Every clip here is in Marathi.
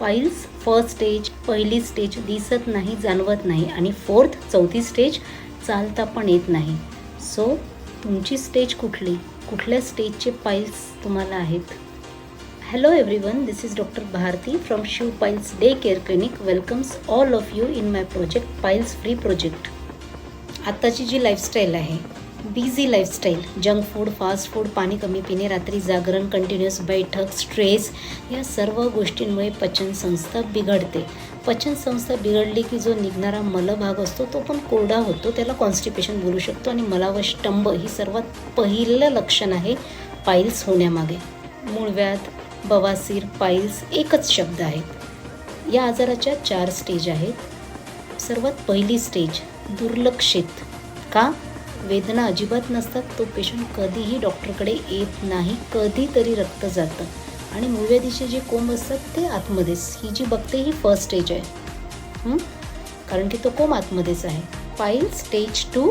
पाईल्स फर्स्ट स्टेज पहिली स्टेज दिसत नाही जाणवत नाही आणि फोर्थ चौथी स्टेज चालता पण येत नाही. सो तुमची स्टेज कुठली? कुठल्या स्टेजचे पाईल्स तुम्हाला आहेत? Hello everyone this is doctor Bharati from Shiv piles day care clinic welcomes all of you in my project piles free project आत्ताची जी लाईफस्टाईल आहे busy lifestyle junk food fast food पाणी कमी पिणे रात्री जागरण कंटिन्युअस बैठक स्ट्रेस या सर्व गोष्टींमुळे पचनसंस्था बिघडते. पचनसंस्था बिघडली की जो निघणारा मलभाग असतो तो पण कोरडा होतो. त्याला कॉन्स्टिपेशन बोलू शकतो आणि मलावष्टंब ही सर्वात पहिलं लक्षण आहे पाईल्स होण्यामागे. मूळव्याध बवासीर पाईल्स एकच शब्द आहेत या आजाराच्या चार स्टेज आहेत. सर्वात पहिली स्टेज दुर्लक्षित. का? वेदना अजिबात नसतात तो पेशंट कधीही डॉक्टरकडे येत नाही कधीतरी रक्त जातं. आणि मूळव्याधीचे जे कोंब असतात ते आतमध्येच. ही जी बघते ही फर्स्ट स्टेज आहे. कारण की तो कोंब आतमध्येच आहे. पाईल स्टेज टू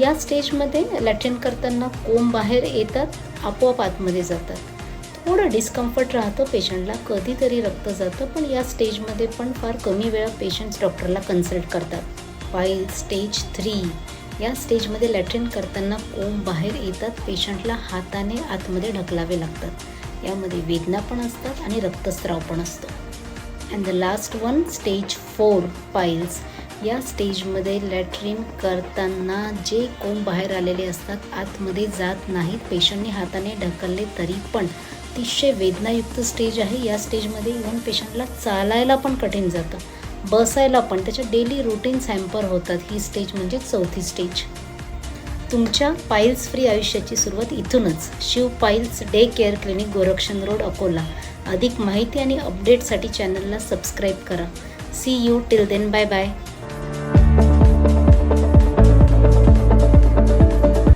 या स्टेजमध्ये लॅट्रिन करताना कोंब बाहेर येतात आपोआप आतमध्ये जातात. थोडं डिस्कम्फर्ट राहतं पेशंटला कधीतरी रक्त जातं पण या स्टेजमध्ये पण फार कमी वेळा पेशंट्स डॉक्टरला कन्सल्ट करतात. पाईल स्टेज थ्री या स्टेजमध्ये लॅट्रिन करताना कोंब बाहेर येतात. पेशंटला हाताने आतमध्ये ढकलावे लागतात. यामध्ये वेदना पण असतात आणि रक्तस्राव पण असतो. And the last one stage four piles या स्टेजमध्ये लॅट्रिन करताना जे कोंब बाहेर आलेले असतात आतमध्ये जात नाहीत. पेशंटने हाताने ढकलले तरी पण अतिशय वेदनायुक्त स्टेज आहे. या स्टेजमध्ये इव्हन पेशंटला चालायला पण कठीण जातं. बसायला पण त्याच्या डेली रुटीन्स हॅम्पर होतात. ही स्टेज म्हणजे चौथी स्टेज तुमच्या पाईल्स फ्री आयुष्याची सुरुवात इथूनच. Shiv piles day care clinic Gorakshan road Akola. अधिक माहिती आणि अपडेटसाठी चॅनलला सबस्क्राईब करा. See you till then bye bye